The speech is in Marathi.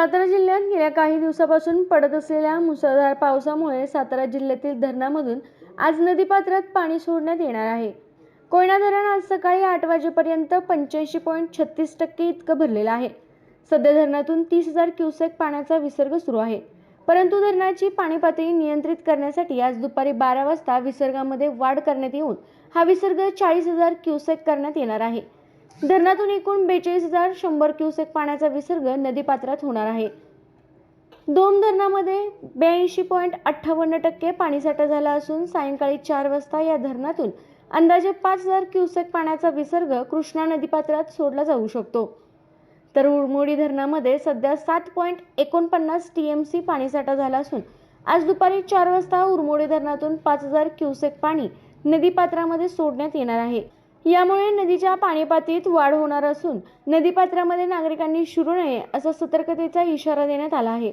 सातारा जिल्ह्यात गेल्या काही दिवसापासून पडत असलेल्या मुसळधार पावसामुळे सातारा जिल्ह्यातील धरणामधून आज नदीपात्रात पाणी सोडण्यात येणार आहे. कोयना धरण आज सकाळी आठ वाजेपर्यंत पंच्याऐंशी पॉईंट छत्तीस टक्के इतकं भरलेलं आहे. सध्या धरणातून तीस हजार क्युसेक पाण्याचा विसर्ग सुरू आहे. परंतु धरणाची पाणी पातळी नियंत्रित करण्यासाठी आज दुपारी बारा वाजता विसर्गामध्ये वाढ करण्यात येऊन हा विसर्ग चाळीस हजार क्युसेक करण्यात येणार आहे. धरणातून एकूण बेचाळीस हजार शंभर क्युसेक पाण्याचा विसर्ग नदीपात्रात होणार आहे. दोन धरणामध्ये ब्याऐंशी पॉईंट अठ्ठावन्न टक्के पाणीसाठा झाला असून सायंकाळी चार वाजता या धरणातून अंदाजे पाच हजार क्युसेक पाण्याचा विसर्ग कृष्णा नदीपात्रात सोडला जाऊ शकतो. तर उडमोडी धरणामध्ये सध्या सात पॉईंट एकोणपन्नास टी एम सी पाणीसाठा झाला असून आज दुपारी चार वाजता उरमोडी धरणातून पाच हजार क्युसेक पाणी नदीपात्रामध्ये सोडण्यात येणार आहे. यामुळे नदीच्या पाणीपातळीत वाढ होणार असून नदीपात्रामध्ये नागरिकांनी शिरू नये असा सतर्कतेचा इशारा देण्यात आला आहे.